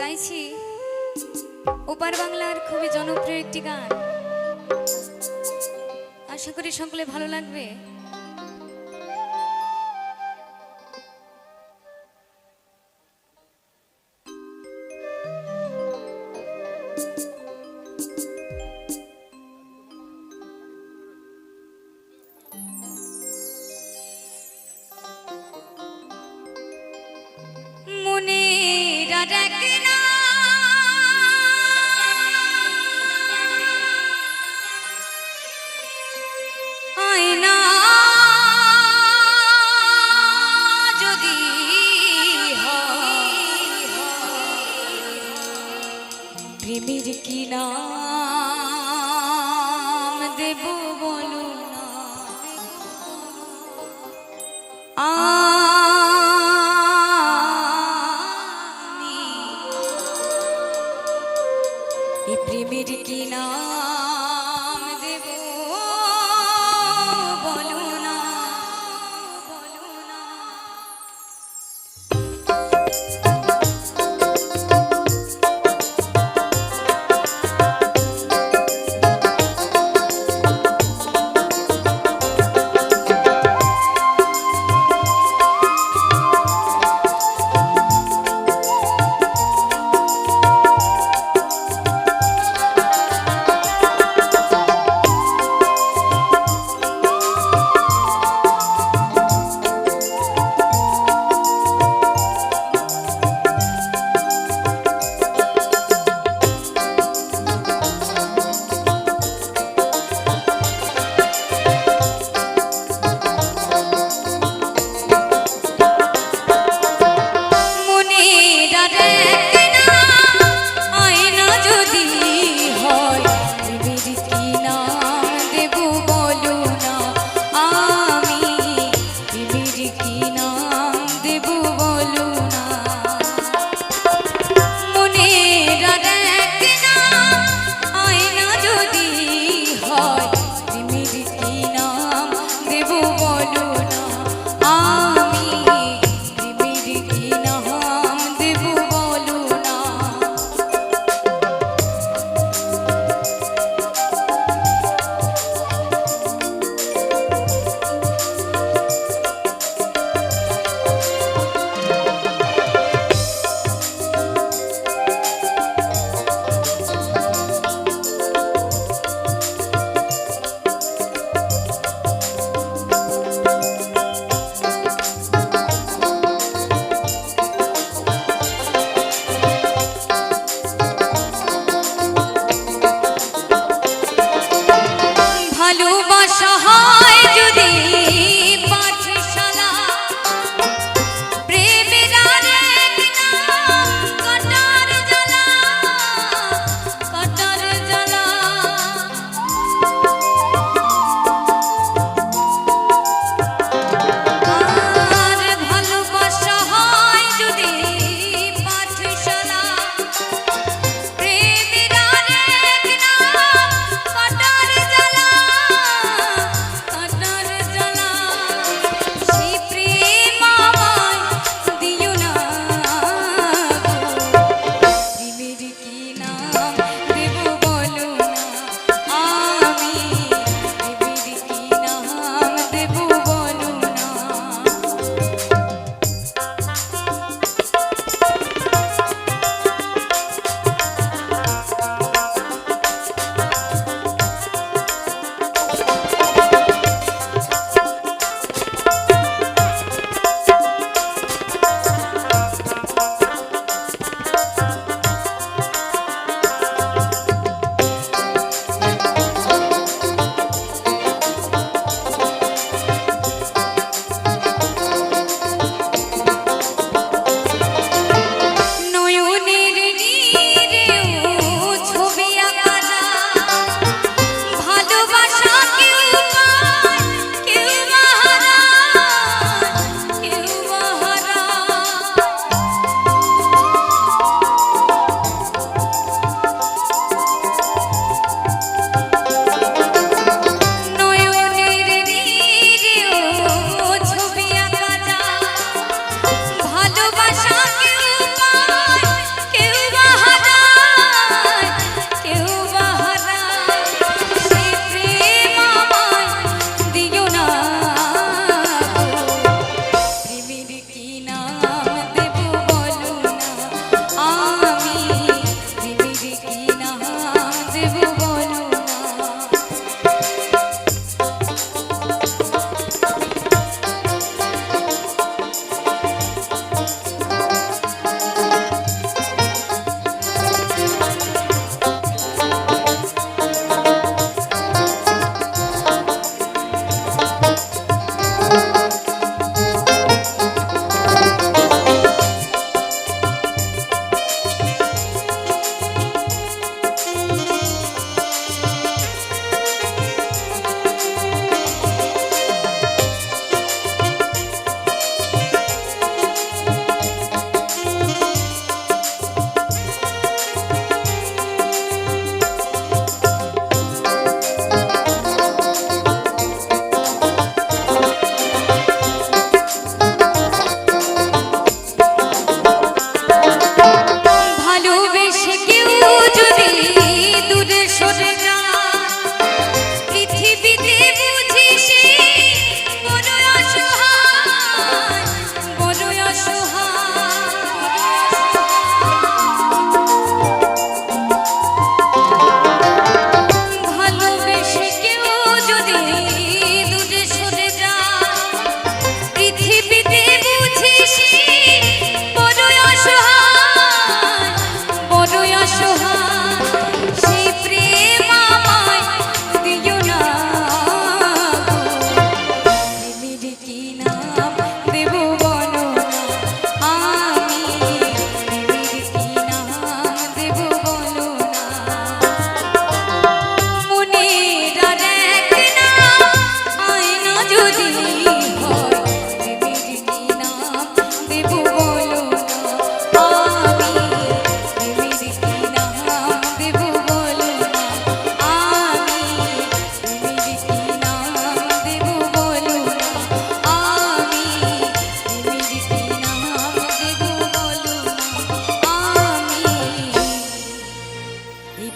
গাইছি। ওপার বাংলার খুবই জনপ্রিয় একটি গান। আশা করি সকলে ভালো লাগবে। মনেরা ডাকে প্রেমের কি নাম দেব বলো না। আমি এই প্রেমের কি নাম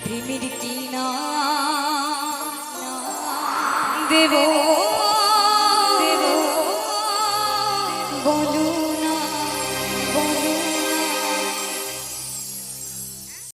প্রেমের কি না দেব